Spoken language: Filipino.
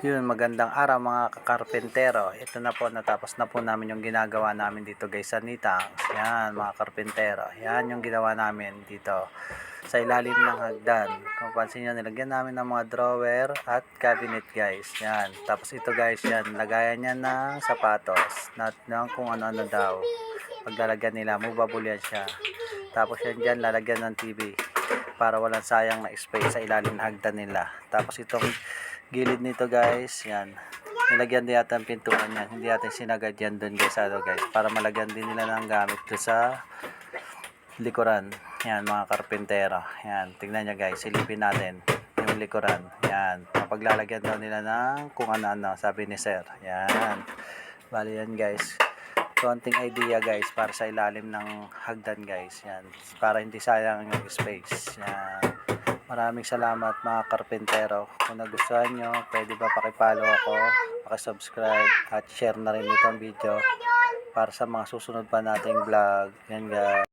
Yun, magandang araw mga kakarpentero. Ito na po, natapos na po namin yung ginagawa namin dito guys sa Nitang. Yan, mga karpentero. Yan yung ginawa namin dito sa ilalim ng hagdan. Kung pansin nyo, nilagyan namin ng mga drawer at cabinet guys. Yan. Tapos ito guys, yan, lagayan niya ng sapatos. Not ng kung ano-ano daw. Paglalagyan nila, movable yan siya. Tapos yan dyan, lalagyan ng TV para walang sayang na space sa ilalim ng hagdan nila. Tapos itong gilid nito guys, yan. Nilagyan din yata ang pintuan yan. Hindi natin sinagad yan doon guys, ano guys. Para malagyan din nila ng gamit doon sa likuran. Yan, mga karpentero. Yan, tingnan nyo guys, silipin natin yung likuran. Yan, paglalagyan daw nila ng kung ano-ano, sabi ni sir. Yan, bali yan guys. Konting idea guys, para sa ilalim ng hagdan guys. Yan, para hindi sayang yung space. Yan. Maraming salamat mga karpentero. Kung nagustuhan nyo, pwede ba pakipollow ako, pakisubscribe at share na rin itong video para sa mga susunod pa nating vlog. Yan guys.